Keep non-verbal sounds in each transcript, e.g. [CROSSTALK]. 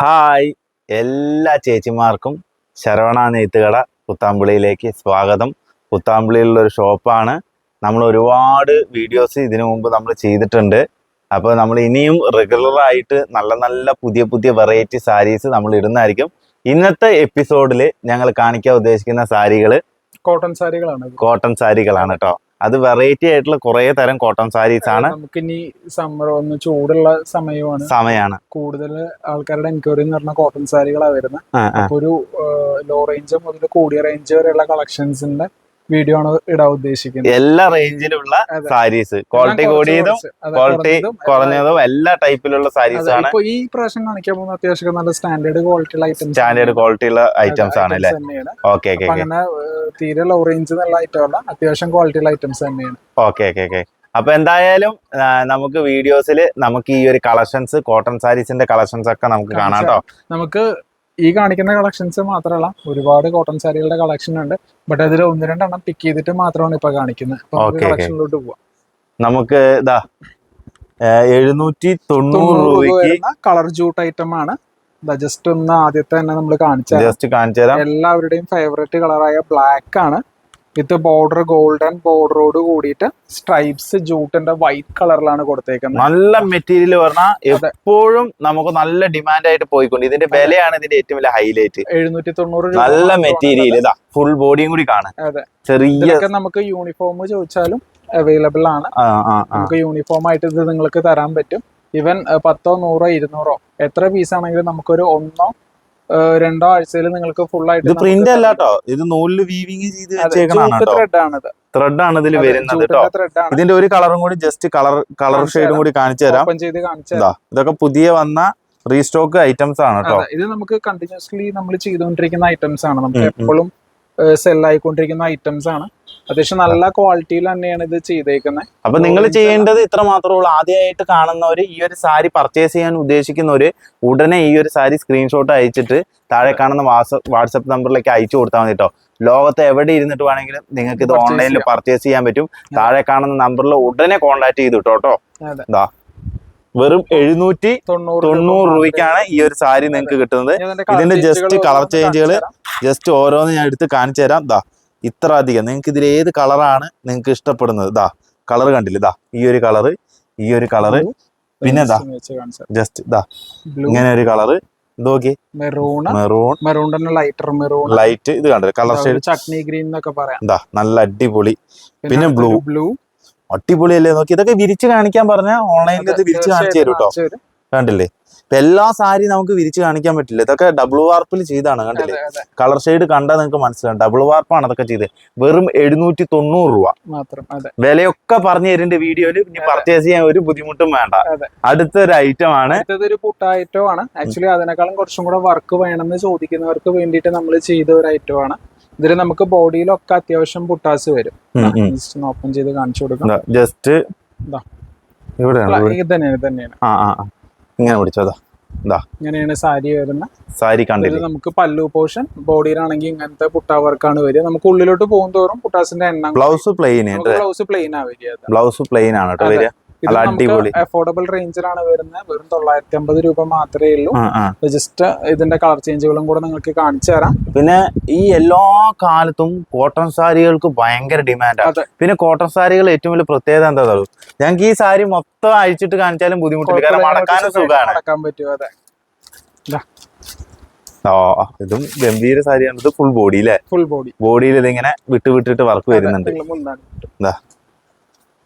Hi എല്ലാ ചേച്ചിമാർക്കും ശരവണ നെയ്ത്തുകട പുത്താമ്പിളിയിലേക്ക് സ്വാഗതം. പുത്താമ്പിളിയിലുള്ളൊരു ഷോപ്പാണ്. നമ്മൾ ഒരുപാട് വീഡിയോസ് ഇതിനു മുമ്പ് നമ്മൾ ചെയ്തിട്ടുണ്ട്. അപ്പോൾ നമ്മൾ ഇനിയും റെഗുലറായിട്ട് നല്ല നല്ല പുതിയ പുതിയ വെറൈറ്റി സാരീസ് നമ്മൾ ഇടുന്നതായിരിക്കും. ഇന്നത്തെ എപ്പിസോഡിൽ ഞങ്ങൾ കാണിക്കാൻ ഉദ്ദേശിക്കുന്ന സാരികൾ കോട്ടൺ സാരികളാണ് കോട്ടൺ സാരികളാണ് കേട്ടോ. അത് വെറൈറ്റി ആയിട്ടുള്ള കുറെ തരം കോട്ടൺ സാരീസ് ആണ്. നമുക്ക് ഇനി സമ്മർ ഒന്ന് ചൂടുള്ള സമയമാണ്. സമയമാണ് കൂടുതൽ ആൾക്കാരുടെ എൻക്വയറി എന്ന് പറഞ്ഞ കോട്ടൺ സാരികളാണ് വരുന്നത്. ഒരു ലോ റേഞ്ച് മുതൽ കൂടിയ റേഞ്ച് വരെയുള്ള കളക്ഷൻസിന്റെ വീഡിയോ ആണ് ഇടാൻ ഉദ്ദേശിക്കുന്നത്. എല്ലാ റേഞ്ചിലുള്ള. സാരീസ് ക്വാളിറ്റി കൂടിയതും ക്വാളിറ്റി കുറഞ്ഞതും, എല്ലാ ടൈപ്പിലുള്ള സാരീസ് ആണ്. ഈ പ്രാവശ്യം കാണിക്കാൻ പോകുന്ന അത്യാവശ്യം നല്ല സ്റ്റാൻഡേർഡ് ക്വാളിറ്റി ഉള്ള ഐറ്റംസ് സ്റ്റാൻഡേർഡ് ക്വാളിറ്റി ഉള്ള ഐറ്റംസ് ആണ് അല്ലേ? ഓക്കേ അങ്ങനെ തീരെ ലോ റേഞ്ച് നല്ല ഐറ്റം അല്ല അത്യാവശ്യം ക്വാളിറ്റി ഉള്ള ഐറ്റംസ് തന്നെയാണ്. ഓക്കെ ഓക്കെ ഓക്കെ അപ്പൊ എന്തായാലും നമുക്ക് വീഡിയോസിൽ നമുക്ക് ഈ ഒരു കളക്ഷൻസ് കോട്ടൺ സാരീസിന്റെ കളക്ഷൻസ് ഒക്കെ നമുക്ക് കാണാം കേട്ടോ നമുക്ക് ഈ കാണിക്കുന്ന കളക്ഷൻസ് മാത്രമല്ല ഒരുപാട് കോട്ടൺ സാരികളുടെ കളക്ഷൻ ഉണ്ട്. ബട്ട് അതിൽ ഒന്ന് രണ്ടെണ്ണം പിക്ക് ചെയ്തിട്ട് മാത്രമാണ് ഇപ്പൊ കാണിക്കുന്നത് നമുക്ക് Okay, okay. കളക്ഷനിലോട്ട് പോവാം. നമുക്ക് ഇതാ എഴുന്നൂറ്റി തൊണ്ണൂറ് രൂപയ്ക്ക് കളർ ജൂട്ട് ഐറ്റം ആണ്. ജസ്റ്റ് ഒന്ന് ആദ്യത്തെ തന്നെ നമ്മൾ കാണിച്ചു ജസ്റ്റ് കാണിച്ചു എല്ലാവരുടെയും ഫേവറേറ്റ് കളറായ ബ്ലാക്ക് ആണ്. വിത്ത് ബോർഡർ ഗോൾഡൻ ബോർഡറോട് കൂടിയിട്ട് സ്ട്രൈപ്സ് ജൂട്ടിന്റെ വൈറ്റ് കളറിലാണ് കൊടുത്തേക്കുന്നത്. നല്ല മെറ്റീരിയൽ പറഞ്ഞാൽ എപ്പോഴും നമുക്ക് നല്ല ഡിമാൻഡ് ആയിട്ട് പോയിക്കൊണ്ട് ഇതിന്റെ വിലയാണ് ഇതിന്റെ ഏറ്റവും വലിയ ഹൈലൈറ്റ് എഴുന്നൂറ്റി തൊണ്ണൂറ് നല്ല മെറ്റീരിയൽ ഇതാ ഫുൾ ബോഡിയും കൂടി കാണാം. ചെറിയ നമുക്ക് യൂണിഫോം ചോദിച്ചാലും അവൈലബിൾ ആണ്. നമുക്ക് യൂണിഫോം ആയിട്ട് ഇത് നിങ്ങൾക്ക് തരാൻ പറ്റും. ഇവൻ പത്തോ നൂറോ ഇരുന്നൂറോ എത്ര പീസ് ആണെങ്കിലും നമുക്കൊരു ഒന്നോ രണ്ടോ ആഴ്ചയിൽ നിങ്ങൾക്ക് ഫുൾ ആയിട്ട് ഇത് പ്രിന്റ് അല്ല കേട്ടോ ഇത് നൂലിൽ വീവിങ് ചെയ്ത് വെച്ചേക്കണാണ് ത്രെഡ് ആണ് ഇതിൽ വരുന്നത് കേട്ടോ ഇതിന്റെ ഒരു കളറും കൂടി ജസ്റ്റ് കളർ കളർ ഷെയ്ഡും കൂടി കാണിച്ചു തരാം. ഇതൊക്കെ പുതിയ വന്ന റീസ്റ്റോക്ക് ഐറ്റംസ് ആണ് കേട്ടോ ഇത് നമുക്ക് കണ്ടിന്യൂസ്ലി നമ്മൾ ചെയ്തുകൊണ്ടിരിക്കുന്ന ഐറ്റംസ് ആണ്. നമുക്ക്. എപ്പോഴും സെൽ ആയിക്കൊണ്ടിരിക്കുന്ന ഐറ്റംസ് ആണ്. അത്യാവശ്യം നല്ല ക്വാളിറ്റിയിൽ തന്നെയാണ് ഇത് ചെയ്തേക്കുന്നത് അപ്പൊ നിങ്ങൾ ചെയ്യേണ്ടത് ഇത്ര മാത്രമേ ഉള്ളൂ. ആദ്യമായിട്ട് കാണുന്നവര് ഈ ഒരു സാരി പർച്ചേസ് ചെയ്യാൻ ഉദ്ദേശിക്കുന്നവര് ഉടനെ ഈ ഒരു സാരി സ്ക്രീൻഷോട്ട് അയച്ചിട്ട് താഴെ കാണുന്ന വാട്സപ്പ് നമ്പറിലേക്ക് അയച്ചു കൊടുത്താൽ മതി കേട്ടോ ലോകത്ത് എവിടെ ഇരുന്നിട്ട് വേണമെങ്കിലും നിങ്ങൾക്ക് ഇത് ഓൺലൈനിൽ പർച്ചേസ് ചെയ്യാൻ പറ്റും. താഴെ കാണുന്ന നമ്പറിൽ ഉടനെ കോൺടാക്ട് ചെയ്തു കേട്ടോ. ഇതാ വെറും എഴുന്നൂറ്റി തൊണ്ണൂറ് തൊണ്ണൂറ് രൂപയ്ക്കാണ് ഈ ഒരു സാരി നിങ്ങൾക്ക് കിട്ടുന്നത്. ഇതിന്റെ ജസ്റ്റ് കളർ ചേഞ്ചുകൾ ജസ്റ്റ് ഓരോന്ന് ഞാൻ എടുത്ത് കാണിച്ചു തരാം. ദാ. ഇത്ര അധികം. നിങ്ങൾക്ക് ഇതിൽ ഏത് കളറാണ് നിങ്ങൾക്ക് ഇഷ്ടപ്പെടുന്നത്? ഇതാ കളർ കണ്ടില്ല? ഇതാ ഈ ഒരു കളറ് ഈ ഒരു കളറ് പിന്നെ ദാ ജസ്റ്റ് ഇതാ ഇങ്ങനെ ഒരു കളറ്. ഇത് നോക്കി മെറൂൺ മെറൂൺ മെറൂൺ തന്നെ ലൈറ്റർ മെറൂൺ ലൈറ്റ് ഇത് കണ്ടില്ല? കളർ ഷെയ്ഡ് ചട്നി ഗ്രീൻ എന്നൊക്കെ പറയാം. ദാ നല്ല അടിപൊളി. പിന്നെ ബ്ലൂ ബ്ലൂ അടിപൊളിയല്ലേ? നോക്കി ഇതൊക്കെ വിരിച്ച് കാണിക്കാൻ പറഞ്ഞാൽ ഓൺലൈനിൽ ഇത് വിരിച്ച് കാണിച്ചു തരും കേട്ടോ കണ്ടില്ലേ? ഇപ്പൊ എല്ലാ സാരി നമുക്ക് വിരിച്ച് കാണിക്കാൻ പറ്റില്ല. ഇതൊക്കെ ഡബിൾ വാർപ്പിൽ ചെയ്താണ് കണ്ടില്ലേ? കളർ ഷെയ്ഡ് കണ്ടാൽ നിങ്ങൾക്ക് മനസ്സിലാവും. ഡബിൾ വാർപ്പാണ് അതൊക്കെ ചെയ്ത്. വെറും എഴുന്നൂറ്റി തൊണ്ണൂറ് രൂപ വിലയൊക്കെ പറഞ്ഞു തരുന്നുണ്ട് വീഡിയോയിൽ ഇനി പർച്ചേസ് ചെയ്യാൻ ഒരു ബുദ്ധിമുട്ടും വേണ്ട. അടുത്തൊരു ഐറ്റം ആണ്. അടുത്തതൊരു പുട്ടായിട്ടോ ആണ്. ആക്ച്വലി അതിനേക്കാളും കുറച്ചും കൂടെ വർക്ക് വേണമെന്ന് ചോദിക്കുന്നവർക്ക് വേണ്ടിയിട്ട് നമ്മൾ ചെയ്ത ഒരു ഐറ്റം ആണ്. ഇതിൽ നമുക്ക് ബോഡിയിലൊക്കെ അത്യാവശ്യം പുട്ടാസ് വരും. ജസ്റ്റ് ഓപ്പൺ ചെയ്ത് കാണിച്ചു കൊടുക്കാം. ജസ്റ്റ് ഇതാ. ഇവിടെയാണ് ഇവിടെ. ഇത്. തന്നെയാണ് ഇത് തന്നെയാണ് ആ ആ ആ. ഇങ്ങനെ പിടിച്ചതാ. ഇങ്ങനെയാണ് സാരി വരുന്ന. സാരി കണ്ടില്ലേ? നമുക്ക് പല്ലു പോർഷൻ ബോഡിയിലാണെങ്കിൽ ഇങ്ങനത്തെ പുട്ടാ വർക്കാണ് വരിക. നമുക്ക് ഉള്ളിലോട്ട് പോകും തോറും പുട്ടാസിന്റെ എണ്ണ ബ്ലൗസ് പ്ലെയിൻ ബ്ലൗസ് പ്ലെയിൻ ആ വരിക ബ്ലൗസ് പ്ലെയിൻ ആണ് കേട്ടോ വരിക. അടിപൊളി. അഫോർഡബിൾ റേഞ്ചിലാണ് വരുന്നത്. വെറും തൊള്ളായിരത്തി അമ്പത് രൂപ മാത്രമേ ഉള്ളൂ. ജസ്റ്റ് ഇതിന്റെ കളർ ചേഞ്ചുകളും കൂടെ നിങ്ങൾക്ക് കാണിച്ചു തരാം. പിന്നെ ഈ എല്ലാ കാലത്തും കോട്ടൺ സാരികൾക്ക് ഭയങ്കര ഡിമാൻഡ് ആണ് പിന്നെ കോട്ടൺ സാരികൾ ഏറ്റവും വലിയ പ്രത്യേകത എന്താ? ഞങ്ങൾക്ക് ഈ സാരി മൊത്തം അഴിച്ചിട്ട് കാണിച്ചാലും ബുദ്ധിമുട്ടില്ല. കാരണം മടക്കാനും സുഖമാണ് മടക്കാൻ പറ്റും അതെ. ഇതും ഗംഭീര സാരിയാണ്. ഇത് ഫുൾ ബോഡി അല്ലേ ഫുൾ ബോഡി ബോഡിയിൽ ഇതിങ്ങനെ വിട്ട് വിട്ടിട്ട് വർക്ക് വരുന്നുണ്ട്.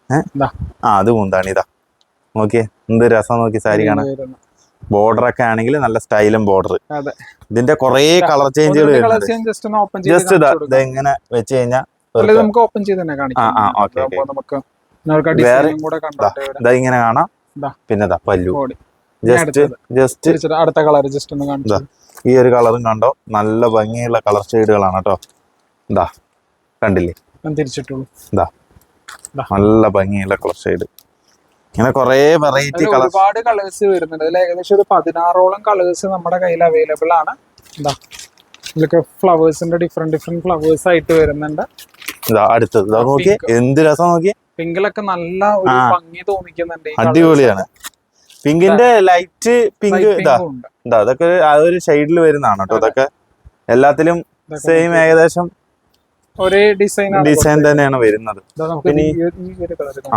ആ അത് മുന്താണ് ഇതാ. നോക്കിയേ എന്ത് രസം നോക്കി സാരി കാണാൻ. ബോർഡർ ഒക്കെ ആണെങ്കിൽ നല്ല സ്റ്റൈലും ബോർഡർ. ഇതിന്റെ കുറെ കളർ ചേഞ്ചുകൾ ജസ്റ്റ് ഇതാ ഇത് എങ്ങനെ വെച്ച് കഴിഞ്ഞാൽ ഇതാ ഇങ്ങനെ കാണാം. പിന്നെ ഇതാ പല്ലു. ജസ്റ്റ് ജസ്റ്റ് അടുത്ത കളർ ജസ്റ്റ് ഒന്ന് കാണിച്ചു ഈ ഒരു കളറും കണ്ടോ? നല്ല ഭംഗിയുള്ള കളർ ഷെയ്ഡുകളാണ് കേട്ടോ. ഇതാ കണ്ടില്ലേ? തിരിച്ചിട്ടുള്ളൂ തിരിച്ചിട്ടുള്ളൂ നല്ല ഭംഗിയുള്ള കളർ ഷെയ്ഡ് ഇങ്ങനെ കുറേ വെറൈറ്റി കളർ ഒരുപാട് കളേഴ്സ് വരുന്നുണ്ട്. അതിൽ ഏകദേശം ഒരു പതിനാറോളം കളേഴ്സ് നമ്മുടെ കയ്യിൽ അവൈലബിൾ ആണ്. എന്താ ഇതിലൊക്കെ ഫ്ലവേഴ്സിന്റെ ഡിഫറെന്റ് ഡിഫറെന്റ് ഫ്ലവേഴ്സ് ആയിട്ട് വരുന്നുണ്ട്. ഇതാ അടുത്തത്. ഇതാ നോക്കിയേ. എന്ത് രസം നോക്കിയേ. പിങ്കിലൊക്കെ നല്ല ഒരു. ഭംഗി തോന്നിക്കുന്നുണ്ട് അടിപൊളിയാണ്. പിങ്കിന്റെ ലൈറ്റ് പിങ്ക് ഇതാ. ഇതാ അതൊക്കെ ആ ഒരു ഷെയ്ഡിൽ വരുന്നതാണ് കേട്ടോ. അതൊക്കെ എല്ലാത്തിലും സെയിം ഏകദേശം ഒരേ ഡിസൈൻ ഡിസൈൻ തന്നെയാണ് വരുന്നത്. പിന്നെ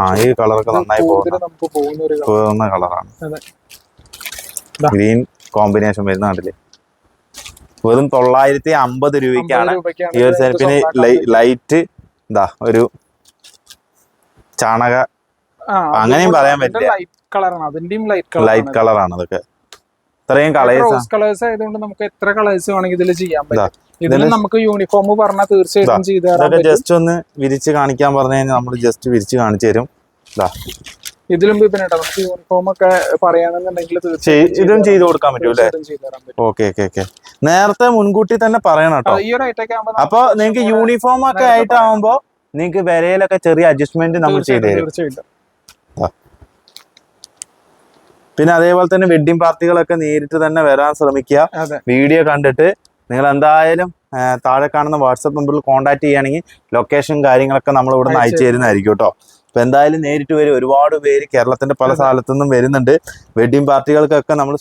ആ ഈ കളറൊക്കെ ഒക്കെ നന്നായി പോകുന്ന. കളറാണ്. ഗ്രീൻ കോമ്പിനേഷൻ വരുന്ന കണ്ടില്ലേ? വെറും തൊള്ളായിരത്തി അമ്പത് രൂപയ്ക്കാണ് ഈ ഒരു സെൽഫിന് ലൈറ്റ് എന്താ ഒരു ചാണക അങ്ങനെയും പറയാൻ പറ്റില്ല. ലൈറ്റ് കളറാണ് അതൊക്കെ. ഇത്രയും കളേഴ്സ് കളേഴ്സ് ആയതുകൊണ്ട് നമുക്ക് എത്ര കളേഴ്സ് വേണമെങ്കിൽ ഇതിൽ ചെയ്യാൻ. പറ്റും. ഇതിൽ നമുക്ക് യൂണിഫോം പറഞ്ഞാൽ തീർച്ചയായിട്ടും ചെയ്തു ജസ്റ്റ് ഒന്ന് വിരിച്ച് കാണിക്കാൻ പറഞ്ഞു കഴിഞ്ഞാൽ നമ്മൾ ജസ്റ്റ് വിരിച്ച് കാണിച്ചു തരും. ഇതിലും കേട്ടോ നമുക്ക് യൂണിഫോം ഒക്കെ പറയാണെന്നുണ്ടെങ്കിൽ ഇതും ചെയ്ത് കൊടുക്കാൻ പറ്റും ഓക്കെ ഓക്കെ ഓക്കെ. നേരത്തെ മുൻകൂട്ടി തന്നെ പറയണം കേട്ടോ. ഈ ഒരു ഐറ്റൊക്കെ ആകുമ്പോൾ അപ്പൊ നിങ്ങൾക്ക് യൂണിഫോം ഒക്കെ ആയിട്ടാവുമ്പോ നിങ്ങൾക്ക് വിലയിലൊക്കെ ചെറിയ അഡ്ജസ്റ്റ്മെന്റ് നമ്മൾ ചെയ്ത് തരും. തീർച്ചയായിട്ടും. പിന്നെ അതേപോലെ തന്നെ വെഡിങ് പാർട്ടികളൊക്കെ നേരിട്ട് തന്നെ വരാൻ ശ്രമിക്കുക. വീഡിയോ കണ്ടിട്ട് നിങ്ങൾ എന്തായാലും താഴെ കാണുന്ന വാട്സപ്പ് നമ്പറിൽ കോൺടാക്ട് ചെയ്യുകയാണെങ്കിൽ ലൊക്കേഷൻ കാര്യങ്ങളൊക്കെ നമ്മൾ ഇവിടെ നിന്ന് അയച്ചു തരുന്നതായിരിക്കും കേട്ടോ. അപ്പൊ എന്തായാലും നേരിട്ട് വരും. ഒരുപാട് പേര് കേരളത്തിന്റെ പല സ്ഥലത്തു നിന്നും വരുന്നുണ്ട്. വെഡിങ് പാർട്ടികൾക്കൊക്കെ നമ്മൾ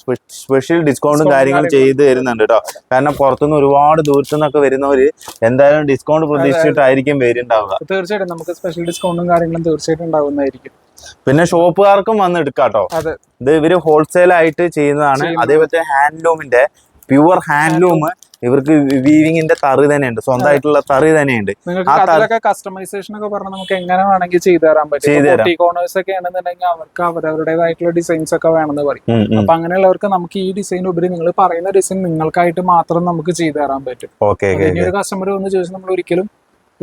സ്പെഷ്യൽ ഡിസ്കൗണ്ടും കാര്യങ്ങളും ചെയ്ത് തരുന്നുണ്ട് കേട്ടോ. കാരണം പുറത്തുനിന്ന് ഒരുപാട് ദൂരത്തു നിന്നൊക്കെ വരുന്നവര് എന്തായാലും ഡിസ്കൗണ്ട് പ്രതീക്ഷിച്ചിട്ടായിരിക്കും വരുന്നുണ്ടാവുക. തീർച്ചയായിട്ടും നമുക്ക് സ്പെഷ്യൽ ഡിസ്കൗണ്ടും കാര്യങ്ങളും തീർച്ചയായിട്ടും ഉണ്ടാവുന്നതായിരിക്കും പിന്നെ ഷോപ്പുകാർക്കും വന്ന് എടുക്കാട്ടോ ഇത് ഇവർ ഹോൾസെയിൽ ആയിട്ട് ചെയ്യുന്നതാണ്. അതേപോലത്തെ ഹാൻഡ്ലൂമിന്റെ പ്യുവർ ഹാൻഡ്ലൂം ഇവർക്ക് വീവിങ്ങിന്റെ തറി തന്നെയുണ്ട്. സ്വന്തമായിട്ടുള്ള തറി തന്നെയുണ്ട്. കസ്റ്റമൈസേഷൻ ഒക്കെ പറഞ്ഞാൽ നമുക്ക് എങ്ങനെ വേണമെങ്കിൽ ചെയ്തു തരാൻ പറ്റും? ചെയ്തു തരാം. കോണേഴ്സ് ഒക്കെ ആണെന്നുണ്ടെങ്കിൽ അവർക്ക് അവരവരുടേതായിട്ടുള്ള ഡിസൈൻസ് ഒക്കെ വേണമെന്ന് പറയും. അപ്പൊ അങ്ങനെയുള്ളവർക്ക് നമുക്ക് ഈ ഡിസൈൻ ഉപരി നിങ്ങൾ പറയുന്ന ഡിസൈൻ നിങ്ങൾക്കായിട്ട് മാത്രം നമുക്ക് ചെയ്തു തരാൻ പറ്റും. ഓക്കെ ഒരു കസ്റ്റമർ വന്ന് ചോദിച്ചാൽ നമ്മൾ ഒരിക്കലും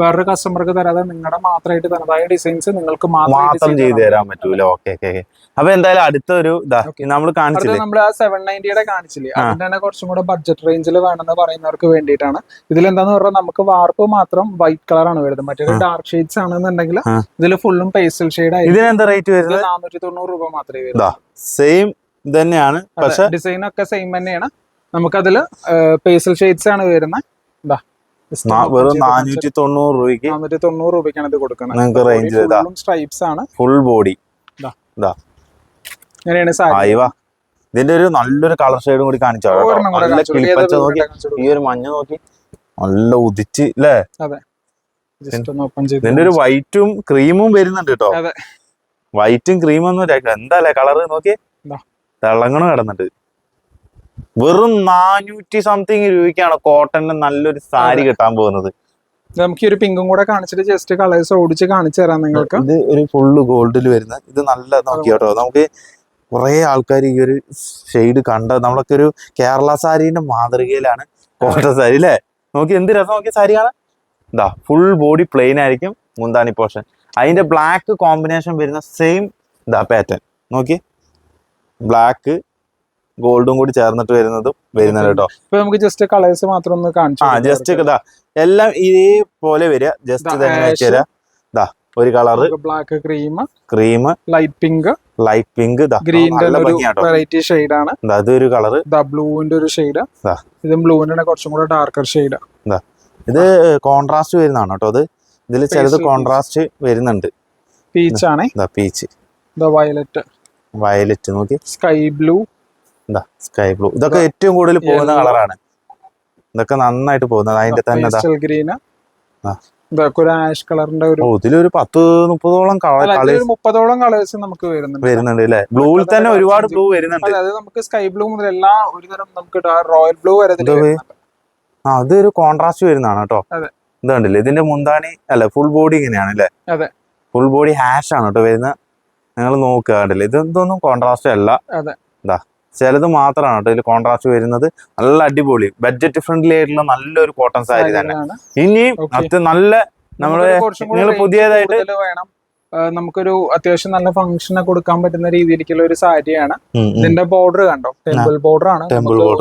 വേറൊരു കസ്റ്റമർക്ക് തരാതെ നിങ്ങളുടെ മാത്രമായിട്ട് തനതായ ഡിസൈൻസ് നിങ്ങൾക്ക് മാത്രം ചെയ്തു തരാൻ പറ്റൂല? ഓക്കെ അപ്പൊ എന്തായാലും അടുത്തൊരു നമ്മൾ കാണിച്ചില്ലേ? നമ്മൾ ആ സെവൻ നയന്റിയുടെ കാണിച്ചില്ലേ. അതിന്റെ തന്നെ കുറച്ചും കൂടെ ബഡ്ജറ്റ് റേഞ്ചിൽ വേണമെന്ന് പറയുന്നവർക്ക് വേണ്ടിയിട്ടാണ്. ഇതിലെന്താന്ന് പറഞ്ഞാൽ നമുക്ക് വാർപ്പ് മാത്രം വൈറ്റ് കളർ ആണ് വരുന്നത്. മറ്റൊരു. ഡാർക്ക് ഷെയ്ഡ്സ് ആണെന്നുണ്ടെങ്കിൽ. ഇതിൽ ഫുള്ളും പേസ്റ്റൽ ഷെയ്ഡ് ആയി ഇതിനെന്താ റേറ്റ് വരുന്നത്? നാനൂറ്റി തൊണ്ണൂറ് രൂപ മാത്രമേ വരൂ ഇതാ സെയിം തന്നെയാണ് പക്ഷേ ഡിസൈൻ ഒക്കെ സെയിം തന്നെയാണ്. നമുക്കതിൽ പേസൽ ഷെയ്ഡ്സ് ആണ് വരുന്നത്. ഒന്ന് വെറും നാനൂറ്റി തൊണ്ണൂറ് രൂപയ്ക്ക് നാനൂറ്റി തൊണ്ണൂറ് രൂപയ്ക്കാണ് ഇത് കൊടുക്കുന്നത് നിങ്ങൾക്ക് റേഞ്ച്. സ്ട്രൈപ്സ് ആണ്. ഫുൾ ബോഡി ഇങ്ങനെയാണ് ഇതിന്റെ ഒരു നല്ലൊരു കളർ ഷെയ്ഡും കൂടി കാണിച്ചോ നല്ല കിളിപ്പച്ച നോക്കി. ഈ ഒരു മഞ്ഞ നോക്കി. നല്ല ഉദിച്ച് അല്ലേ ഇതിന്റെ ഒരു വൈറ്റും ക്രീമും വരുന്നുണ്ട് കേട്ടോ. വൈറ്റും ക്രീമും ഒന്നും എന്താല്ലേ കളറ് നോക്കി. തിളങ്ങണം കിടന്നിട്ട്. വെറും നാനൂറ്റി സംതിങ് രൂപയ്ക്കാണ് കോട്ടന്റെ നല്ലൊരു സാരി കിട്ടാൻ പോകുന്നത്. നമുക്ക് ഈ ഒരു പിങ്കും കൂടെ കാണിച്ചിട്ട് ജസ്റ്റ് കളേഴ്സ് ഓടിച്ച് കാണിച്ചു തരാം നിങ്ങൾക്ക്. ഇത് ഒരു ഫുള്ള് ഗോൾഡിൽ വരുന്ന ഇത് നല്ല നോക്കിയോട്ടോ നമുക്ക് കുറെ ആൾക്കാർ ഈ ഒരു ഷെയ്ഡ് കണ്ട നമ്മളൊക്കെ ഒരു കേരള സാരീന്റെ മാതൃകയിലാണ് കോട്ട സാരി അല്ലേ നോക്കി എന്ത് രസം നോക്കിയ സാരിയാണ് ഇതാ ഫുൾ ബോഡി പ്ലെയിൻ ആയിരിക്കും മുന്താനി പോർഷൻ. അതിന്റെ ബ്ലാക്ക് കോമ്പിനേഷൻ വരുന്ന സെയിം ഇതാ പാറ്റേൺ നോക്കി ബ്ലാക്ക് ഗോൾഡും കൂടി ചേർന്നിട്ട് വരുന്നതും വരുന്നത് കേട്ടോ. ഇപ്പൊ നമുക്ക് ജസ്റ്റ് കളേഴ്സ് മാത്രം ഒന്ന് കാണിച്ചു ആ ജസ്റ്റ് ഇതാ. എല്ലാം ഇതേപോലെ വരിക. ജസ്റ്റ് ഇതെങ്ങനെ ഇതാ ഒരു colour black cream cream light pink light pink variety shade ആണ്. അതൊരു കളറ് ബ്ലൂവിന്റെ ഒരു ഷെയ്ഡ്. ഇതും. ബ്ലൂവിന്റെ കുറച്ചും കൂടെ ഡാർക്കർ ഷെയ്ഡ് ഇത്. കോൺട്രാസ്റ്റ് വരുന്നതാണ് കേട്ടോ അത്. ഇതിൽ ചിലത് കോൺട്രാസ്റ്റ് വരുന്നുണ്ട്. പീച്ച് ആണ്. പീച്ച് വയലറ്റ് വയലറ്റ് നോക്കി സ്കൈ ബ്ലൂ ഇതാ സ്കൈ ബ്ലൂ ഇതൊക്കെ ഏറ്റവും കൂടുതൽ പോകുന്ന കളറാണ്. ഇതൊക്കെ നന്നായിട്ട് പോകുന്നത്. അതിന്റെ തന്നെ ഒരു ആഷ് കളറിന്റെ ഒരു ഇതിലൊരു പത്ത് മുപ്പതോളം മുപ്പതോളം കളേഴ്സ് നമുക്ക് വരുന്നുണ്ട്. വരുന്നുണ്ട് അല്ലേ? ബ്ലൂവിൽ തന്നെ ഒരുപാട് ബ്ലൂ വരുന്നുണ്ട്. അതായത് നമുക്ക് സ്കൈ ബ്ലൂ മുതൽ എല്ലാ ഒരുതരം നമുക്ക് റോയൽ ബ്ലൂ വരെ അതൊരു കോൺട്രാസ്റ്റ് വരുന്നതാണ് കേട്ടോ. ഇതുണ്ടല്ലേ ഇതിന്റെ മുന്താണി അല്ല ഫുൾ ബോഡി ഇങ്ങനെയാണ് അല്ലേ? അതെ. ഫുൾ ബോഡി ഹാഷ് ആണ് കേട്ടോ വരുന്ന നിങ്ങൾ നോക്കുക കണ്ടില്ലേ? ഇതൊന്നും കോൺട്രാസ്റ്റ് അല്ല. അതെ. ഇതാ. ചിലത് മാത്രമാണ് കേട്ടോ ഇതിൽ കോൺട്രാസ്റ്റ് വരുന്നത്. നല്ല അടിപൊളി. ബഡ്ജറ്റ് ഫ്രണ്ട്ലി ആയിട്ടുള്ള നല്ലൊരു കോട്ടൺ സാരി തന്നെ. ഇനി ഇനിയും അത്യാവശ്യം അത് നല്ല നമ്മൾ നിങ്ങൾ പുതിയതായിട്ട് വേണം. നമുക്കൊരു അത്യാവശ്യം നല്ല ഫംഗ്ഷൻ കൊടുക്കാൻ പറ്റുന്ന രീതിയിലേക്കുള്ള ഒരു സാരിയാണ്. ഇതിന്റെ ബോർഡർ കണ്ടോ? ടെമ്പിൾ ബോർഡർ ആണ്.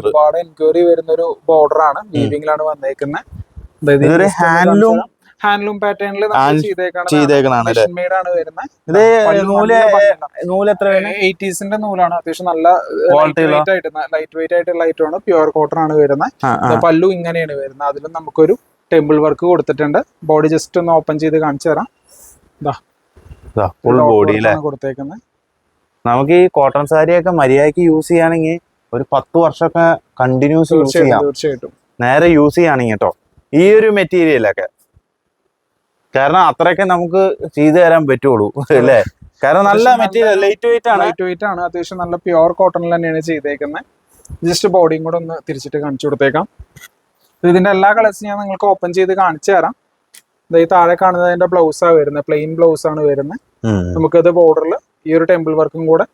ഒരുപാട് എൻക്വയറി വരുന്ന ഒരു ബോർഡർ ആണ് വീവിംഗിലാണ് വന്നേക്കുന്നത് ഇതൊരു handloom- ഹാൻഡ്ലൂം പാറ്റേണിൽ വരുന്നത്. ഇത് നൂൽ നൂൽ എത്ര എയ്റ്റീസിന്റെ നൂലാണ്. അത്യാവശ്യം നല്ല ലൈറ്റ് വെയിറ്റ് ആയിട്ട് ലൈറ്റ് വെയിറ്റ് ആയിട്ടുള്ള ആണ്. പ്യുവർ കോട്ടൺ ആണ് വരുന്നത്. പല്ലു ഇങ്ങനെയാണ് വരുന്നത്. അതിലും നമുക്കൊരു ടെമ്പിൾ വർക്ക് കൊടുത്തിട്ടുണ്ട്. ബോഡി ജസ്റ്റ് ഒന്ന് ഓപ്പൺ ചെയ്ത് കാണിച്ചു തരാം. ഫുൾ ബോഡി കൊടുത്തേക്കുന്നത് നമുക്ക് ഈ കോട്ടൺ സാരിയൊക്കെ മര്യാദയ്ക്ക് യൂസ് ചെയ്യുകയാണെങ്കിൽ ഒരു പത്ത് വർഷമൊക്കെ കണ്ടിന്യൂസ് യൂസ് ചെയ്യാം. നേരെ യൂസ് ചെയ്യുകയാണെങ്കിൽ കേട്ടോ ഈ ഒരു മെറ്റീരിയലൊക്കെ കാരണം അത്രയൊക്കെ നമുക്ക് ചെയ്തു തരാൻ പറ്റുള്ളൂ അല്ലേ? കാരണം നല്ല മെറ്റീരിയൽ ലൈറ്റ് വെയിറ്റ് ആണ്. ലൈറ്റ് വെയിറ്റ് ആണ്. അത്യാവശ്യം നല്ല പ്യുവർ കോട്ടണിൽ തന്നെയാണ് ചെയ്തേക്കുന്നത് ജസ്റ്റ് ബോഡിയും കൂടെ ഒന്ന് തിരിച്ചിട്ട് കാണിച്ചു കൊടുത്തേക്കാം. ഇതിന്റെ എല്ലാ കളേഴ്സും ഞാൻ നിങ്ങൾക്ക് ഓപ്പൺ ചെയ്ത് കാണിച്ചു തരാം. ഈ താഴെ കാണുന്നത് അതിന്റെ ബ്ലൗസാണ് വരുന്നത് പ്ലെയിൻ ബ്ലൗസ് ആണ് വരുന്നത്. നമുക്കത് ബോർഡറിൽ ഈ ഒരു ടെമ്പിൾ വർക്കും കൂടെ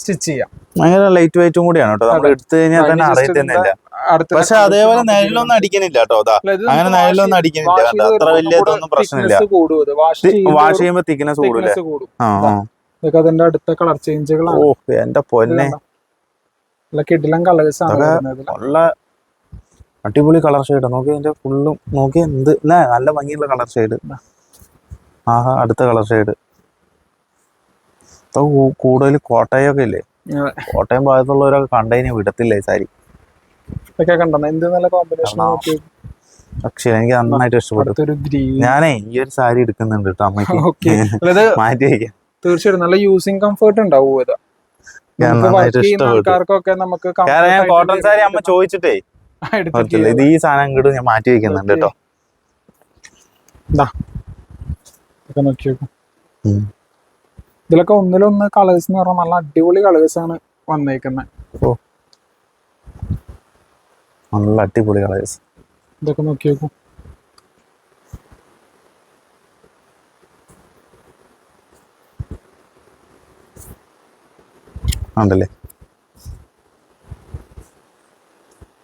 സ്റ്റിച്ച് ചെയ്യാം. ഭയങ്കര ലൈറ്റ് വെയിറ്റും കൂടിയാണ് കേട്ടോ. നമ്മൾ എടുത്തു കഴിഞ്ഞാൽ തന്നെ അറിയത്തുന്നില്ല അടുത്ത പക്ഷെ അതേപോലെ നിഴലൊന്നും അടിക്കണില്ല കേട്ടോ അതാ. അങ്ങനെ നിഴലൊന്നും അടിക്കണില്ല അത്ര വലിയ ഇതൊന്നും പ്രശ്നമില്ല. വാഷ് ചെയ്യുമ്പോ തിക്നെസ് കൂടൂലേ തിക്നെസ് കൂടും. ആ. ആ. ഇതൊക്കെ അതിന്റെ അടുത്ത കളർ ചേഞ്ചുകളാണ് ഓ എന്റെ പൊന്നെ. കിടിലം കളേഴ്സ് ആണ് അടിപൊളി കളർ ഷെയ്ഡ് നോക്കി അതിന്റെ ഫുള്ളും നോക്കി എന്ത് നല്ല ഭംഗിയുള്ള കളർ ഷെയ്ഡ് ആഹാ അടുത്ത കളർ ഷെയ്ഡ് കൂടുതൽ കോട്ടയൊക്കെ ഇല്ലേ. കോട്ടയം ഭാഗത്തുള്ളവരൊക്കെ കണ്ടതിന് വിടത്തില്ലേ ഈ സാരി? ഇതൊക്കെ കണ്ടോ? എന്ത് നല്ല കോമ്പിനേഷൻ ആണോ? നോക്കി പക്ഷെ എനിക്ക് നന്നായിട്ട് ഇഷ്ടപ്പെട്ടു. ഞാനേ ഈ ഒരു സാരി എടുക്കുന്നുണ്ട് കേട്ടോ അമ്മയ്ക്ക്. [LAUGHS] മാറ്റി വയ്ക്കാം തീർച്ചയായിട്ടും നല്ല യൂസിങ് കംഫർട്ട് ഉണ്ടാവും ഇത്. നമുക്ക് ആൾക്കാർക്കൊക്കെ കോട്ടൺ സാരി അമ്മ ചോദിച്ചിട്ടേ ഇത് ഈ സാധനം ഇങ്ങോട്ട് ഞാൻ മാറ്റി വെക്കുന്നുണ്ട് കേട്ടോ. ഇതിലൊക്കെ ഒന്നിലൊന്ന് കളേഴ്സ് എന്ന് പറഞ്ഞാൽ നല്ല അടിപൊളി കളേഴ്സ് ആണ് വന്നേക്കുന്നത് നല്ല അടിപൊളി കളേഴ്സ് ഇതൊക്കെ നോക്കി നോക്കൂ. ഉണ്ടല്ലേ?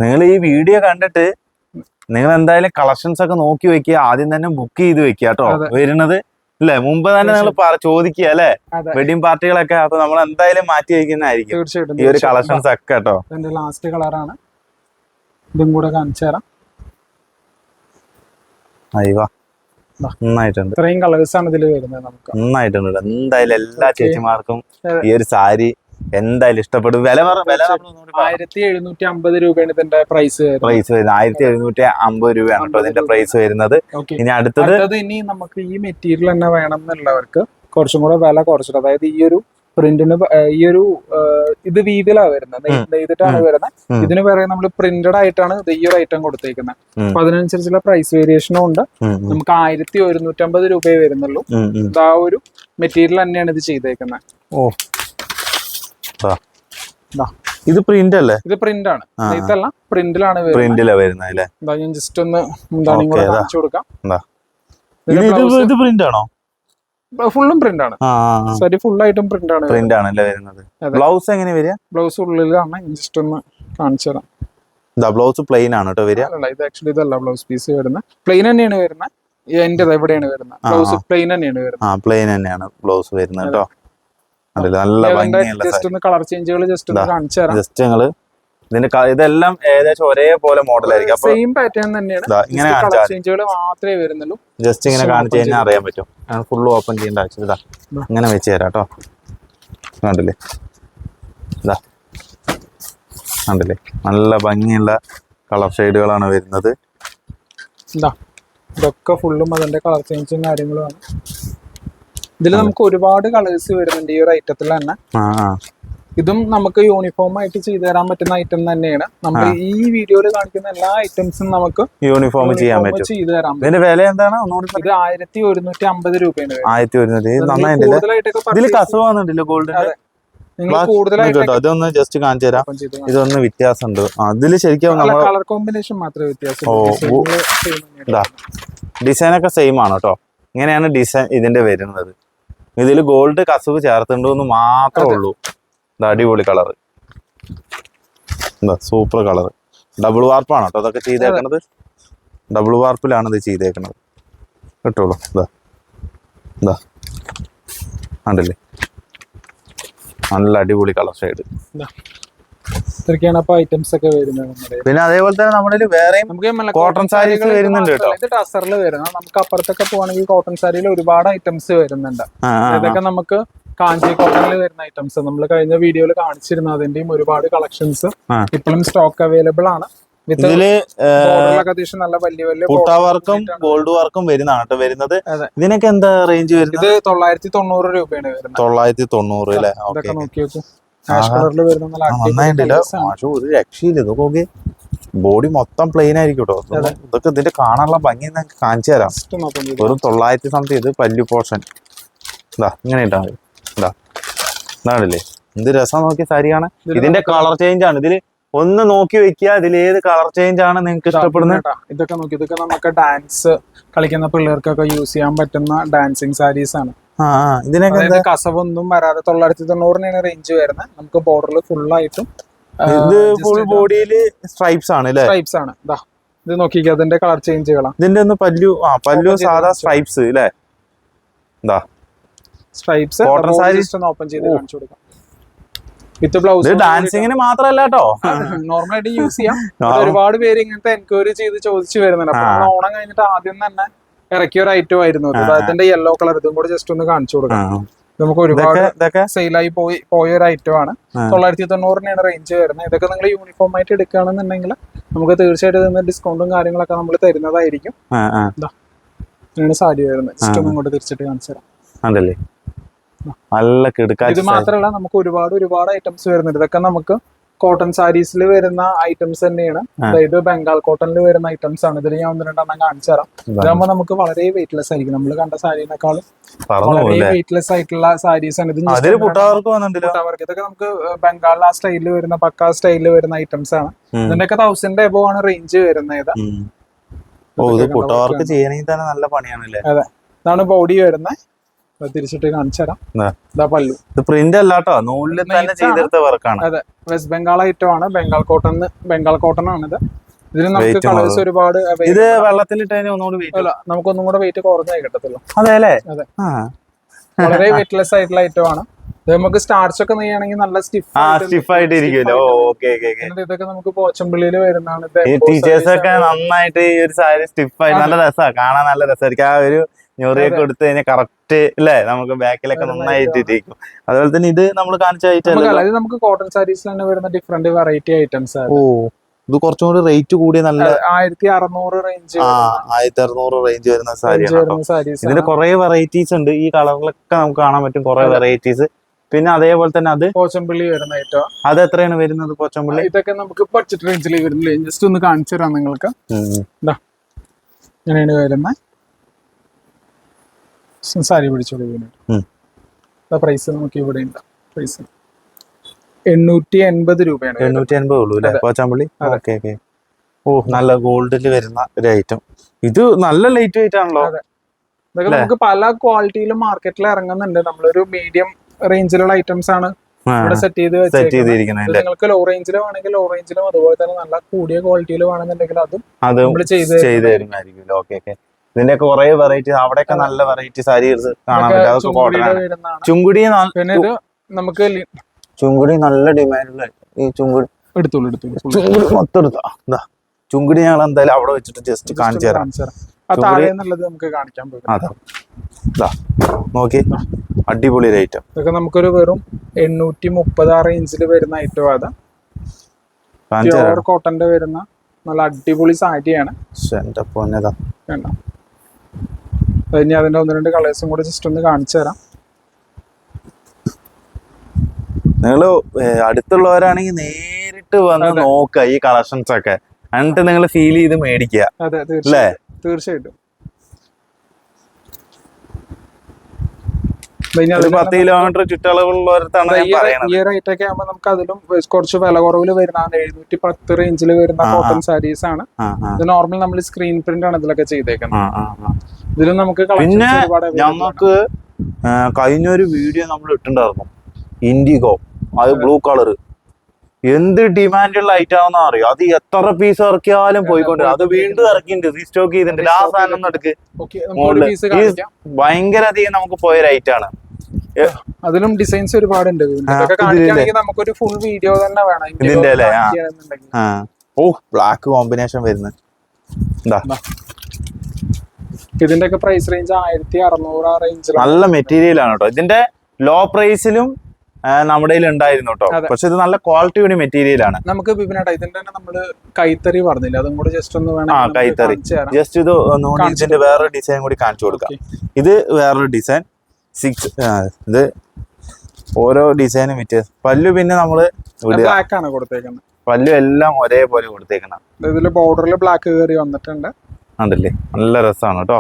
നിങ്ങൾ ഈ വീഡിയോ കണ്ടിട്ട് നിങ്ങൾ എന്തായാലും കളക്ഷൻസ് ഒക്കെ നോക്കി വെക്കുക. ആദ്യം തന്നെ ബുക്ക് ചെയ്ത് വെക്കുക കേട്ടോ. വരുന്നത് അല്ലെ? മുമ്പ് തന്നെ നിങ്ങൾ ചോദിക്കുക അല്ലെ? വെഡിങ് പാർട്ടികളൊക്കെ അപ്പൊ നമ്മൾ എന്തായാലും മാറ്റി വയ്ക്കുന്നതായിരിക്കും ഈ ഒരു കളക്ഷൻസ് ഒക്കെ കേട്ടോ. ലാസ്റ്റ് കളറാണ് ഇതും കൂടെ കാണിച്ചു തരാം. നന്നായിട്ടുണ്ട്. ഇത്രയും കളേഴ്സ് ആണ് ഇതിൽ വരുന്നത് നമുക്ക്. നന്നായിട്ടുണ്ട് എന്തായാലും എല്ലാ. ചേച്ചിമാർക്കും ഈ ഒരു സാരി എന്തായാലും ഇഷ്ടപ്പെടും. വില പറഞ്ഞു വില ആയിരത്തി എഴുന്നൂറ്റി അമ്പത് രൂപയാണ് ഇതിന്റെ പ്രൈസ് പ്രൈസ് വരുന്നത്. ആയിരത്തി എഴുന്നൂറ്റി അമ്പത് രൂപയാണ് കേട്ടോ ഇതിന്റെ പ്രൈസ് വരുന്നത്. ഇനി അടുത്തത് അടുത്തത് ഇനി നമുക്ക് ഈ മെറ്റീരിയൽ തന്നെ വേണം എന്നുള്ളവർക്ക് കുറച്ചും കൂടെ വില കുറച്ചിട്ട് അതായത് ഈ ഒരു പ്രിന്റിന് ഈ ഒരു ഇത് വീതിയിലാണ് വരുന്നത്. നെയ്തിട്ടാണ് വരുന്നത്. ഇതിന് പറയുന്നത് നമ്മൾ പ്രിന്റഡ് ആയിട്ടാണ് ഈ ഒരു ഐറ്റം കൊടുത്തേക്കുന്നത്. അപ്പൊ അതിനനുസരിച്ചുള്ള പ്രൈസ് വേരിയേഷനും ഉണ്ട്. നമുക്ക് ആയിരത്തി ഒരുന്നൂറ്റമ്പത് രൂപയെ വരുന്നുള്ളൂ. ആ ഒരു മെറ്റീരിയൽ തന്നെയാണ് ഇത് ചെയ്തേക്കുന്നത്. ഓ. ഇത് പ്രിന്റ് അല്ലേ? ഇത് പ്രിന്റ് ആണ്. ഇതല്ല പ്രിന്റിലാണ് വരുന്നത്. പ്രിന്റിലാ വരുന്നത് അല്ലേ? ഞാൻ ജസ്റ്റ് ഒന്ന് എന്താണ് കാണിച്ചു കൊടുക്കാം. ഇത് പ്രിന്റ് ആണോ? ഫുള്ളും പ്രിന്റ് ആണ്. സാരി ആയിട്ടും പ്രിന്റ് ആണ് പ്രിന്റ് ആണല്ലേ വരുന്നത്? ബ്ലൗസ് എങ്ങനെ വരിക? ബ്ലൗസ് ഉള്ളിലാണ്. ജസ്റ്റ് ഒന്ന് കാണിച്ചു തരാം. ഇതാ ബ്ലൗസ് പ്ലെയിൻ ആണ് കേട്ടോ വരിക. അല്ല ഇത് ആക്ച്വലി ഇതല്ല ബ്ലൗസ് പീസ് വരുന്നത്. പ്ലെയിൻ തന്നെയാണ് വരുന്നത്. എന്റെ എവിടെയാണ് വരുന്നത്? ബ്ലൗസ് പ്ലെയിൻ തന്നെയാണ് വരുന്നത്. ആ പ്ലെയിൻ തന്നെയാണ് ബ്ലൗസ് വരുന്നത് കേട്ടോ നല്ല ജസ്റ്റ് ഒന്ന് കളർ ചേഞ്ചുകൾ ജസ്റ്റ് ഒന്ന്. കാണിച്ചു തരാം. ജസ്റ്റ് ഞങ്ങൾ ഇതിന്റെ ഇതെല്ലാം ഏകദേശം ഒരേപോലെ മോഡലായിരിക്കും സെയിം പാറ്റേൺ തന്നെയാണ്. ഇങ്ങനെ ചേഞ്ചുകൾ മാത്രമേ വരുന്നുള്ളൂ. ജസ്റ്റ് ഇങ്ങനെ കാണിച്ചു കഴിഞ്ഞാൽ അറിയാൻ പറ്റും. ഫുള്ള് ഓപ്പൺ ചെയ്യേണ്ട ആവശ്യമില്ല ഇതാ. ഇങ്ങനെ വെച്ച് തരാം കേട്ടോ. കണ്ടില്ലേ? ഇതാ കണ്ടില്ലേ? നല്ല ഭംഗിയുള്ള കളർ ഷെയ്ഡുകളാണ് വരുന്നത്. എന്താ ഇതൊക്കെ ഫുള്ളും അതിന്റെ കളർ ചേഞ്ചും കാര്യങ്ങളുമാണ് ഇതിൽ നമുക്ക് ഒരുപാട് കളേഴ്സ് വരുന്നുണ്ട് ഈ ഒരു ഐറ്റത്തിൽ തന്നെ. ഇതും നമുക്ക് യൂണിഫോം ആയിട്ട് ചെയ്തു തരാൻ പറ്റുന്ന ഐറ്റം തന്നെയാണ്. നമ്മൾ ഈ വീഡിയോയിൽ കാണിക്കുന്ന എല്ലാ ഐറ്റംസും നമുക്ക് യൂണിഫോം ചെയ്യാൻ പറ്റും. ചെയ്തു തരാൻ ഇതിന്റെ വില എന്താണ്? ഇത് ആയിരത്തി ഒരുന്നൂറ്റി അമ്പത് രൂപയാണ്. ആയിരത്തി ഒരുന്നൂറ്റി കസവ് വന്നിട്ടില്ല ഗോൾഡിന്റെ അതൊന്ന് ജസ്റ്റ് കാണിച്ചു തരാം. ഇതൊന്ന് വ്യത്യാസമുണ്ട്. അതിൽ ശരിക്കും കളർ കോമ്പിനേഷൻ മാത്രമേ വ്യത്യാസം. ഡിസൈൻ ഒക്കെ സെയിം ആണ് കേട്ടോ ഇങ്ങനെയാണ് ഡിസൈൻ ഇതിന്റെ വരുന്നത്. ഇതിൽ ഗോൾഡ് കസവ് ചേർത്തുണ്ടെന്ന് മാത്രമേ ഉള്ളൂ. അടിപൊളി കളർ എന്താ സൂപ്പർ കളർ ഡബിൾ വാർപ്പാണ് കേട്ടോ അതൊക്കെ ചെയ്തേക്കണത്? ഡബിൾ വാർപ്പിലാണ് ഇത് ചെയ്തേക്കണത്. കിട്ടുള്ളൂ ഇതാ. ഇതാ. കണ്ടില്ലേ? നല്ല അടിപൊളി കളർ ഷെയ്ഡ്. അപ്പൊ ഐറ്റംസ് ഒക്കെ വരുന്നത് പിന്നെ അതേപോലെ തന്നെ നമ്മുടെ വേറെയും കോട്ടൺ സാരികൾ വരുന്നുണ്ട് കേട്ടോ. ഇത് ടസറിൽ വരുന്നത്. നമുക്ക് അപ്പുറത്തൊക്കെ പോവാണെങ്കിൽ കോട്ടൺ സാരിയിൽ ഒരുപാട് ഐറ്റംസ് വരുന്നുണ്ട്. ഇതൊക്കെ നമുക്ക് കാഞ്ചി കോട്ടണിൽ വരുന്ന ഐറ്റംസ് നമ്മൾ കഴിഞ്ഞ വീഡിയോയിൽ കാണിച്ചിരുന്ന അതിന്റെയും ഒരുപാട് കളക്ഷൻസ് ഇപ്പോഴും സ്റ്റോക്ക് അവൈലബിൾ ആണ്. ഇതിൽ അത്യാവശ്യം നല്ല വലിയ വലിയ വർക്കും ഗോൾഡ് വർക്കും വരുന്നതാണ് വരുന്നത്. ഇതിനൊക്കെ എന്താ റേഞ്ച് വരുന്നത്? ഇത് തൊള്ളായിരത്തി തൊണ്ണൂറ് രൂപയാണ് വരുന്നത്. തൊള്ളായിരത്തി തൊണ്ണൂറ് അല്ലേ ഓക്കെ ഒരു രക്ഷയില്ല. ഇതൊക്കെ നോക്കി ബോഡി മൊത്തം പ്ലെയിൻ ആയിരിക്കും കേട്ടോ. ഇതൊക്കെ ഇതിന്റെ കാണാനുള്ള ഭംഗി കാണിച്ചു തരാം. വെറും തൊള്ളായിരത്തി സംതിങ് ഇത് പല്ലു പോർഷൻ ഇതാ ഇങ്ങനെ ഇട്ടാ ഇതാ. എന്ത് രസം നോക്കിയ സാരിയാണ്. ഇതിന്റെ കളർ ചേഞ്ച് ആണ്. ഇതിൽ ഒന്ന് നോക്കി വെക്കുക ഇതിൽ ഏത് കളർ ചേഞ്ച് ആണ് നിങ്ങൾക്ക് ഇഷ്ടപ്പെടുന്ന ഇഷ്ടപ്പെടുന്നത്? ഇതൊക്കെ നോക്കി ഇതൊക്കെ നമുക്ക് ഡാൻസ് കളിക്കുന്ന പിള്ളേർക്കൊക്കെ യൂസ് ചെയ്യാൻ പറ്റുന്ന ഡാൻസിങ് സാരീസ് ആണ്. ഇതിനൊക്കെ കസവൊന്നും വരാതെ തൊള്ളായിരത്തി തൊണ്ണൂറിനാണ് റേഞ്ച് വരുന്നത് നമുക്ക് ബോർഡറിൽ ഫുൾ ആയിട്ടും ഇത് ഫുൾ ബോഡിയിൽ സ്ട്രൈപ്സ് ആണ് അല്ലേ? സ്ട്രൈപ്സ് ആണ്. ഇതാ. ഇത് നോക്കിക്കോ അതിന്റെ കളർ ചേഞ്ചുകളാണ് ഇതിന്റെ ഒന്ന് പല്ലു ആ പല്ലു സാധാ സ്ട്രൈപ്സ് അല്ലേ എന്താ സ്ട്രൈപ്സ്? ഒന്ന് ഓപ്പൺ ചെയ്ത് കാണിച്ചു കൊടുക്കാം. വിത്ത് ബ്ലൗസ് ഡാൻസിങ്ങിന് മാത്രല്ല കേട്ടോ നോർമൽ ആയിട്ട് യൂസ് ചെയ്യാം. [LAUGHS] ഒരുപാട് പേര് ഇങ്ങനത്തെ എൻക്വയറി ചെയ്ത് ചോദിച്ചു വരുന്നുണ്ട്. അപ്പൊ ഓണം കഴിഞ്ഞിട്ട് ആദ്യം തന്നെ ഇറക്കിയ ഒരു ഐറ്റം ആയിരുന്നു. അതിന്റെ യെല്ലോ കളർ ഇതും കൂടെ ജസ്റ്റ് ഒന്ന് കാണിച്ചു കൊടുക്കാം. നമുക്ക് ഒരുപാട് സെയിലായി പോയി പോയ ഒരു ഐറ്റം ആണ്. തൊള്ളായിരത്തി തൊണ്ണൂറിനാണ് റേഞ്ച് വരുന്നത്. ഇതൊക്കെ നിങ്ങൾ യൂണിഫോം ആയിട്ട് എടുക്കുകയാണെന്നുണ്ടെങ്കിൽ നമുക്ക് തീർച്ചയായിട്ടും ഇതിന് ഡിസ്കൗണ്ടും കാര്യങ്ങളൊക്കെ നമ്മൾ തരുന്നതായിരിക്കും. സാരി വരുന്നത്. ജസ്റ്റ് ഒന്ന് ഇങ്ങോട്ട് തിരിച്ചിട്ട് കാണിച്ചു തരാം. അതല്ലേ നല്ല ഇത് കിടക്കാച്ച മാത്രമല്ല നമുക്ക് ഒരുപാട് ഒരുപാട് ഐറ്റംസ് വരുന്നുണ്ട്. ഇതൊക്കെ നമുക്ക് കോട്ടൺ സാരീസിൽ വരുന്ന ഐറ്റംസ് തന്നെയാണ്. അതായത് ബംഗാൾ കോട്ടണിൽ വരുന്ന ഐറ്റംസ് ആണ്. ഇതിൽ ഞാൻ ഒന്ന് രണ്ടെണ്ണം കാണിച്ചു തരാം. ഇതാകുമ്പോൾ നമുക്ക് വളരെ വെയിറ്റ്ലെസ് ആയിരിക്കും. നമ്മൾ കണ്ട സാരീനേക്കാളും വളരെ വെയിറ്റ്ലെസ് ആയിട്ടുള്ള സാരീസ് ആണ്. ഇത് പുട്ടാവർക്ക് ഇതൊക്കെ നമുക്ക് ബംഗാൾ ആ സ്റ്റൈലിൽ വരുന്ന പക്ക സ്റ്റൈലിൽ വരുന്ന ഐറ്റംസ് ആണ്. ഇതിന്റെയൊക്കെ തൗസൻഡ് എബോ ആണ് റേഞ്ച് വരുന്നത്. ഓ ഇത് പുട്ടവർക്ക് ചെയ്യണമെങ്കിൽ തന്നെ നല്ല പണിയാണല്ലേ? അതെ. ഇതാണ് ബോഡി വരുന്നത്. തിരിച്ചിട്ട് കാണിച്ചു തരാം. ഇതാ. പല്ലു. ഇത് പ്രിന്റ് അല്ലാട്ടോ നൂലിൽ തന്നെ ചെയ്തെടുത്ത വർക്കാണ്. അതെ. വെസ്റ്റ് ബംഗാൾ ഐറ്റം ആണ്. ബംഗാൾ കോട്ടൺ ബംഗാൾ കോട്ടൺ ആണിത്. ഇതിന് നമുക്ക് കളേഴ്സ് ഒരുപാട് ഇത്. വെള്ളത്തിലിട്ട് അല്ല നമുക്കൊന്നും കൂടെ വെയിറ്റ് കുറഞ്ഞായി കിട്ടത്തുള്ളൂ. അതെ അല്ലേ? അതെ. വളരെ വെയിറ്റ്ലെസ് ആയിട്ടുള്ള ഐറ്റം ആണ്. നമുക്ക് സ്റ്റാർച്ച് ഒക്കെ നെയ്യാണെങ്കിൽ നല്ല സ്റ്റിഫ് സ്റ്റിഫ് ആയിട്ട് ഇരിക്കുമല്ലോ ഓക്കെ ഓക്കേ ഓക്കേ ഇതൊക്കെ നമുക്ക് പോച്ചമ്പിള്ളിയിൽ വരുന്നതാണ്. ടീച്ചേഴ്സ് ഒക്കെ നന്നായിട്ട് ഈ ഒരു സാരി സ്റ്റിഫ് ആയി നല്ല രസമാണ് കാണാൻ നല്ല രസമായിരിക്കും ആ ഒരു ഞൊറിയൊക്കെ എടുത്തു കഴിഞ്ഞാൽ കറക്റ്റ് അല്ലേ നമുക്ക് ബാക്കിലൊക്കെ നന്നായിട്ട് ഇരിക്കും അതുപോലെ തന്നെ ഇത് നമ്മൾ കാണിച്ച ഐറ്റം നമുക്ക് കോട്ടൺ സാരീസിൽ തന്നെ വരുന്ന ഡിഫറെന്റ് വെറൈറ്റി ഐറ്റംസ് ഓ ഇത് കുറച്ചും കൂടി റേറ്റ് കൂടിയ നല്ല ആയിരത്തി അറുന്നൂറ് റേഞ്ച് ആ ആയിരത്തി അറുന്നൂറ് റേഞ്ച് വരുന്ന സാരിയാണ് ഇതിന് കുറെ വെറൈറ്റീസ് ഉണ്ട്. ഈ കളറിലൊക്കെ നമുക്ക് കാണാൻ പറ്റും കുറെ വെറൈറ്റീസ് പിന്നെ അതേപോലെ തന്നെ അത് കോച്ചമ്പള്ളി വരുന്ന ഐറ്റം അത് എത്രയാണ് വരുന്നത് കോച്ചമ്പള്ളി ഇതൊക്കെ നമുക്ക് ബഡ്ജറ്റ് റേഞ്ചിൽ വരുന്നില്ല? ജസ്റ്റ് ഒന്ന് കാണിച്ചു തരാം നിങ്ങൾക്ക്. ഇങ്ങനെയാണ് വരുന്നത്. സാരി പിടിച്ചോളൂ ഇതിനായിട്ട് പ്രൈസ് നമുക്ക് ഇവിടെ ഉണ്ട്. പ്രൈസ് എണ്ണൂറ്റി എൺപത് രൂപയാണ്. എണ്ണൂറ്റി അൻപത് ഉള്ളൂ അല്ലേ? പോച്ചാമ്പള്ളി? Okay okay. ഓ നല്ല ഗോൾഡിൽ വരുന്ന ഒരു ഐറ്റം ഇത് നല്ല ലൈറ്റ് വെയിറ്റ് ആണല്ലോ. ഇതൊക്കെ നമുക്ക് പല ക്വാളിറ്റിയിലും മാർക്കറ്റിൽ ഇറങ്ങുന്നുണ്ട്. നമ്മളൊരു മീഡിയം റേഞ്ചിലുള്ള ഐറ്റംസ് ആണ് ഇവിടെ സെറ്റ് ചെയ്ത് സെറ്റ് ചെയ്തിരിക്കുന്നത് നിങ്ങൾക്ക് ലോ റേഞ്ചിൽ വേണമെങ്കിൽ ലോ റേഞ്ചിലും അതുപോലെ തന്നെ നല്ല കൂടിയ ക്വാളിറ്റിയിൽ വേണമെന്നുണ്ടെങ്കിൽ അതും അത് നമ്മൾ ചെയ്ത് ചെയ്ത് തരുന്നതായിരിക്കും. Okay okay. ഇതിന്റെ കുറെ വെറൈറ്റി അവിടെയൊക്കെ നല്ല വെറൈറ്റി സാരീസ് കാണാൻ പറ്റും. അതൊക്കെ കോട്ടനാണ് ചുങ്കുടി പിന്നെ ഇത് നമുക്ക് ചുങ്കുടി നല്ല ഡിമാൻഡുള്ള ഈ ചുങ്കുടി എടുത്തോളൂ എടുത്തോളൂ. ചുങ്കുടി മൊത്തം എടുത്താ? ചുങ്കുടി ഞങ്ങൾ എന്തായാലും അവിടെ വെച്ചിട്ട് ജസ്റ്റ് കാണിച്ചു തരാം. നമുക്ക് കാണിക്കാൻ അതാ. നോക്കി. അടിപൊളി ഒരു ഐറ്റം ഇതൊക്കെ നമുക്കൊരു വെറും എണ്ണൂറ്റി മുപ്പത് ആ റേഞ്ചിൽ വരുന്ന ഐറ്റം അതാ കോട്ടന്റെ വരുന്ന നല്ല അടിപൊളി സാരിയാണ്. എന്റെ പൊന്നതാ. വേണ്ട. ഇനി അതിന്റെ ഒന്ന് രണ്ട് കളേഴ്സും കൂടെ ജസ്റ്റ് ഒന്ന് കാണിച്ചു തരാം. നിങ്ങൾ അടുത്തുള്ളവരാണെങ്കിൽ നേരിട്ട് വന്ന് നോക്കുക ഈ കളക്ഷൻസ് ഒക്കെ. എന്നിട്ട് നിങ്ങൾ ഫീൽ ചെയ്ത് മേടിക്കുക. അതെ അല്ലേ? തീർച്ചയായിട്ടും തീർച്ചയായിട്ടും ദാ ഇനി ഒരു പത്ത് കിലോമീറ്റർ ചുറ്റളവുള്ളവരത്താണ് ഞാൻ പറയണത്. ഈ റേറ്റ് ഒക്കെ ആകുമ്പോൾ നമുക്ക് അതിലും കുറച്ച് വില കുറവിൽ വരുന്നതാണ് എഴുന്നൂറ്റി പത്ത് റേഞ്ചിൽ വരുന്ന. കോട്ടൺ സാരീസ് ആണ്. ഇത് നോർമൽ നമ്മൾ സ്ക്രീൻ പ്രിന്റ് ആണ് ഇതിലൊക്കെ ചെയ്തേക്കുന്നത്. ഇതിലും നമുക്ക് പിന്നെ നമുക്ക്. കഴിഞ്ഞൊരു വീഡിയോ നമ്മൾ ഇട്ടിണ്ടായിരുന്നു. ഇൻഡിഗോ അത് ബ്ലൂ കളർ എന്ത് ഡിമാൻഡുള്ള ഐറ്റം ആണെന്ന് അറിയോ? അത് എത്ര പീസ് ഇറക്കിയാലും പോയിക്കൊണ്ട് അത് വീണ്ടും ഇറക്കിയിട്ടുണ്ട്. റീസ്റ്റോക്ക് ചെയ്തിട്ടുണ്ട്. ആ സാധനം എടുക്ക് ഭയങ്കര അധികം നമുക്ക് പോയൊരു ഐറ്റാണ് ഐറ്റം ആണ്. അതിലും ഡിസൈൻസ് ഒരുപാടുണ്ട്. ആ, നമുക്കൊരു ഫുൾ വീഡിയോ തന്നെ വേണം. ഇതിന്റെ അല്ലേ? ആ. ആ. ഓ ബ്ലാക്ക് കോമ്പിനേഷൻ വരുന്നത് എന്താ ഇതിന്റെ ഒക്കെ പ്രൈസ് റേഞ്ച് ആയിരത്തി അറുന്നൂറ് ആ റേഞ്ചിലാണ് നല്ല മെറ്റീരിയൽ ആണ് കേട്ടോ. ഇതിന്റെ ലോ പ്രൈസിലും ആ, നമ്മുടെ ഉണ്ടായിരുന്നു കേട്ടോ. പക്ഷെ ഇത് നല്ല ക്വാളിറ്റിയുടെ മെറ്റീരിയൽ ആണ്. നമുക്ക് ഇതിന്റെ തന്നെ നമ്മൾ കൈത്തറി പറഞ്ഞില്ല? അതും കൂടെ ജസ്റ്റ് ഒന്ന് ആ, വേണമെങ്കിൽ കൈത്തറി. ജസ്റ്റ് ഇത് ഇതിന്റെ വേറൊരു ഡിസൈൻ കൂടി കാണിച്ചു കൊടുക്കാം. ഇത് വേറൊരു ഡിസൈൻ സിക്സ് ഇത് ഓരോ ഡിസൈനും വ്യത്യാസം. പല്ലു പിന്നെ നമ്മൾ ബ്ലാക്ക് ആണ് കൊടുത്തേക്കുന്നത് പല്ലു എല്ലാം ഒരേപോലെ കൊടുത്തേക്കണം ഇതിൽ ബോർഡറിൽ ബ്ലാക്ക് കയറി വന്നിട്ടുണ്ട്. കണ്ടില്ലേ നല്ല രസമാണ് കേട്ടോ.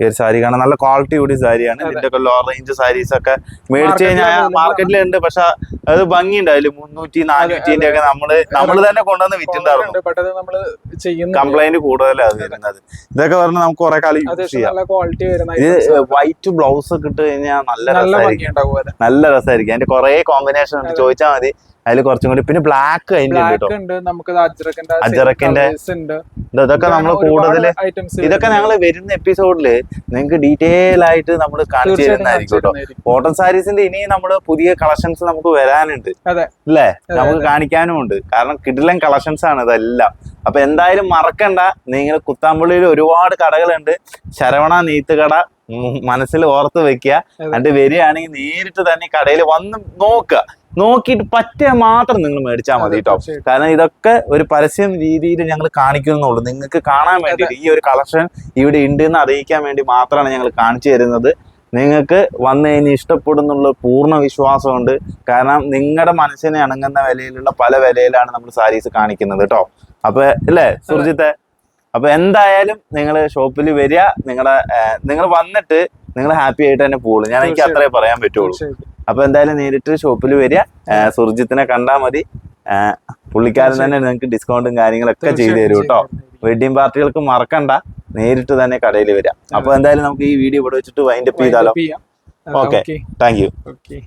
ഈ ഒരു സാരി കാണാൻ നല്ല ക്വാളിറ്റി കൂടി സാരിയാണ്. ഇതിന്റെ ഒക്കെ ലോ റേഞ്ച് സാരീസ് ഒക്കെ മേടിച്ചു കഴിഞ്ഞാൽ മാർക്കറ്റിലുണ്ട് പക്ഷെ അത് ഭംഗിയുണ്ട്. അതിൽ മുന്നൂറ്റി നാനൂറ്റിന്റെ ഒക്കെ നമ്മൾ നമ്മൾ തന്നെ കൊണ്ടുവന്ന് വിറ്റുണ്ടായിരുന്നു ചെയ്യുന്ന കംപ്ലൈന്റ് കൂടുതലാണ് അത് വരുന്നത്. ഇതൊക്കെ പറഞ്ഞാൽ നമുക്ക് കുറെ കാലം യൂസ് ചെയ്യാം. ഇത് വൈറ്റ് ബ്ലൗസ് ഒക്കെ ഇട്ട് കഴിഞ്ഞാൽ നല്ല രസമായിരിക്കും നല്ല രസമായിരിക്കും അതിന്റെ കുറെ കോമ്പിനേഷൻ ഉണ്ട്. ചോദിച്ചാൽ മതി. അതിൽ കുറച്ചും കൂടി. പിന്നെ ബ്ലാക്ക് ഇത് ഇതൊക്കെ നമ്മൾ കൂടുതൽ ഇതൊക്കെ ഞങ്ങൾ വരുന്ന എപ്പിസോഡിൽ നിങ്ങൾക്ക് ഡീറ്റെയിൽ ആയിട്ട് നമ്മൾ കാണിച്ചു തരുന്നതായിരിക്കും കേട്ടോ കോട്ടൺ സാരീസിന്റെ ഇനി നമ്മൾ പുതിയ കളക്ഷൻസ് നമുക്ക് വരാനുണ്ട്. അല്ലേ നമുക്ക് കാണിക്കാനും ഉണ്ട്. കാരണം കിടിലൻ കളക്ഷൻസ് ആണ് ഇതെല്ലാം. അപ്പൊ എന്തായാലും മറക്കണ്ട. നിങ്ങൾ കുത്താമ്പള്ളിയിൽ ഒരുപാട് കടകളുണ്ട്. ശരവണ നെയ്ത്ത് കട മനസ്സിൽ ഓർത്ത് വെക്കുക. എന്നിട്ട് വരികയാണെങ്കിൽ നേരിട്ട് തന്നെ കടയിൽ വന്ന് നോക്കുക. നോക്കിയിട്ട് പറ്റിയ മാത്രം നിങ്ങൾ മേടിച്ചാൽ മതി കേട്ടോ. കാരണം ഇതൊക്കെ ഒരു പരസ്യം രീതിയിൽ ഞങ്ങൾ കാണിക്കുന്നുള്ളൂ. നിങ്ങൾക്ക് കാണാൻ വേണ്ടി ഈ ഒരു കളക്ഷൻ ഇവിടെ ഉണ്ട് എന്ന് അറിയിക്കാൻ വേണ്ടി മാത്രമാണ് ഞങ്ങൾ കാണിച്ചു തരുന്നത്. നിങ്ങൾക്ക് വന്നു കഴിഞ്ഞ് ഇഷ്ടപ്പെടുന്നുള്ള പൂർണ വിശ്വാസമുണ്ട്. കാരണം നിങ്ങളുടെ മനസ്സിനെ അണങ്ങുന്ന വിലയിലുള്ള പല വിലയിലാണ് നമ്മൾ സാരീസ് കാണിക്കുന്നത് കേട്ടോ. അപ്പൊ അല്ലേ സുർജിത്തെ? അപ്പൊ എന്തായാലും നിങ്ങൾ ഷോപ്പിൽ വരിക. നിങ്ങളുടെ നിങ്ങൾ വന്നിട്ട് നിങ്ങൾ ഹാപ്പി ആയിട്ട് തന്നെ പോകുള്ളൂ ഞാൻ എനിക്ക് അത്രേ പറയാൻ പറ്റുള്ളൂ. അപ്പൊ എന്തായാലും നേരിട്ട് ഷോപ്പിൽ വരിക. സുർജിത്തിനെ കണ്ടാൽ മതി. പുള്ളിക്കാരൻ തന്നെ നിങ്ങൾക്ക് ഡിസ്കൗണ്ടും കാര്യങ്ങളൊക്കെ ചെയ്തു തരും കേട്ടോ. വെഡിങ് പാർട്ടികൾക്ക് മറക്കണ്ട. നേരിട്ട് തന്നെ കടയിൽ വരിക. അപ്പൊ എന്തായാലും നമുക്ക് ഈ വീഡിയോ ഇവിടെ വെച്ചിട്ട് വൈൻഡപ്പ് ചെയ്താലോ? Okay thank you okay